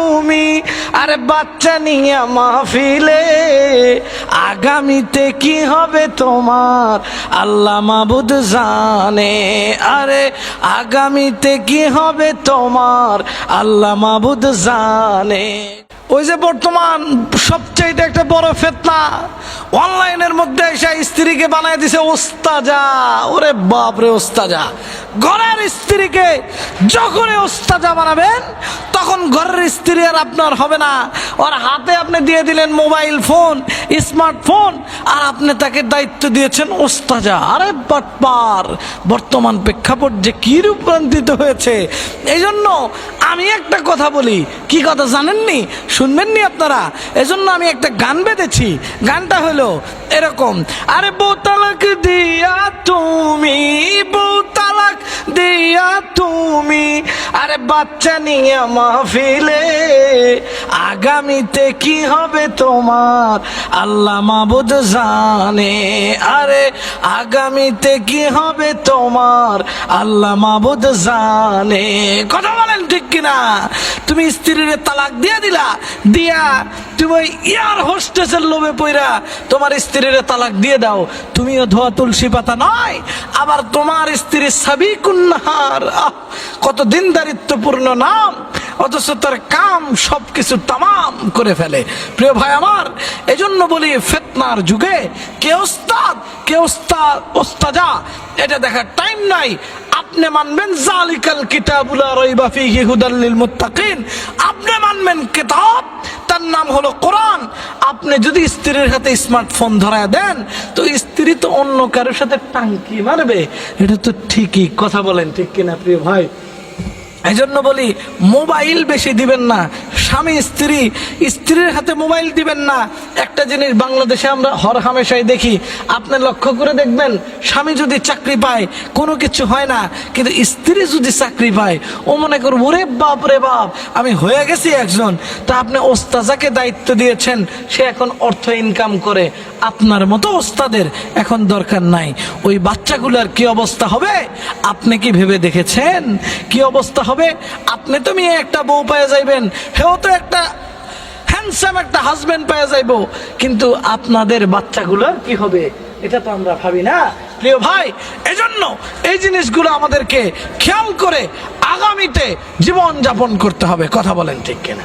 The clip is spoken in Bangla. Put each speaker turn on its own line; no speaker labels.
তুমি আরে বাচ্চা নিয়ে মাহফিলে, আগামীতে কি হবে তোমার? আল্লাহ মাবুদ জানে, আরে আগামীতে কি হবে তোমার? আল্লাহ মাবুদ জানে। ওই যে বর্তমান সবচাইতে একটা বড় ফেতনা, অনলাইনের মধ্যে এসে স্ত্রীকে বানায় দিছে ওস্তাজা। ওরে বাপরে ওস্তাজা। ঘরের স্ত্রীকে যখনই ওস্তাজা বানাবেন, তখন ঘরের স্ত্রী আর আপনার হবে না। ওর হাতে আপনি দিয়ে দিলেন মোবাইল ফোন, স্মার্টফোন, আর আপনি তাকে দায়িত্ব দিয়েছেন ওস্তাজা। আরে বাটপার বর্তমান প্রেক্ষাপট যে কি রূপান্তরিত হয়েছে। এই জন্য আমি একটা কথা বলি। কি কথা জানেননি? শুনবেননি আপনারা? এজন্য আমি একটা গান বেঁধেছি। গানটা হলো এরকম, আরে বোতালাক দিয়া তুমি দিয়া তুমি, আরে বাচ্চা নিয়ে মাহফিলে, আগামীতে কি হবে তোমার? আল্লাহ মাবুদ জানে, আরে আগামীতে কি হবে তোমার? আল্লাহ মাবুদ জানে। কথা ঠিক কিনা? তুমি স্ত্রীর তালাক দিয়ে দিলা দিয়া তুমি ওই ইয়ার হোস্টেসের লোভে পইরা তোমার স্ত্রীর তালাক দিয়ে দাও। তুমিও ধোয়া তুলসী পাতা নয় আবার তোমার স্ত্রী আহ, কত দিনদারিত্বপূর্ণ নাম অথচ তার কাম সবকিছু তামাম করে ফেলে। প্রিয় ভাই আমার এজন্য বলি ফেতনার যুগে কে ওস্তাদ কে ওস্তাদ ওস্তাজা এটা দেখার টাইম নাই। আপনি মানবেন জালিকাল কিতাবুলা রইবা ফিহি হুদাল্লিল মুত্তাকিন। আপনি মানবেন কিতাব, তার নাম হলো কোরআন। আপনি যদি স্ত্রীর হাতে স্মার্টফোন ধরায় দেন, তো স্ত্রী তো অন্য কারোর সাথে টাঙ্কি মারবে। এটা তো ঠিকই, কথা বলেন ঠিক কিনা প্রিয় ভাই? এই জন্য বলি, মোবাইল বেশি দিবেন না স্বামী, স্ত্রী, স্ত্রীর হাতে মোবাইল দিবেন না। একটা জিনিস বাংলাদেশে আমরা হর হামেশাই দেখি, আপনি লক্ষ্য করে দেখবেন, স্বামী যদি চাকরি পায়, কোনো কিছু হয় না, কিন্তু স্ত্রী যদি চাকরি পায়, ও মনে করব ওরে বাপ রে বাপ, আমি হয়ে গেছি একজন। তা আপনি ওস্তাজাকে দায়িত্ব দিয়েছেন, সে এখন অর্থ ইনকাম করে। আপনার মতো ওস্তাদের এখন দরকার নাই। ওই বাচ্চাগুলোর কি অবস্থা হবে? আপনি কি ভেবে দেখেছেন? কি অবস্থা হবে? আপনি তো মেয়ে, একটা বউ পায়ে যাইবেন। হেও তো একটা হ্যান্ডসাম একটা হাজবেন্ড পেয়ে যাইব। কিন্তু আপনাদের বাচ্চাগুলোর কি হবে? এটা তো আমরা ভাবি না। প্রিয় ভাই, এজন্য এই জিনিসগুলো আমাদেরকে খেয়াল করে আগামীতে জীবন যাপন করতে হবে। কথা বলেন ঠিক কিনা?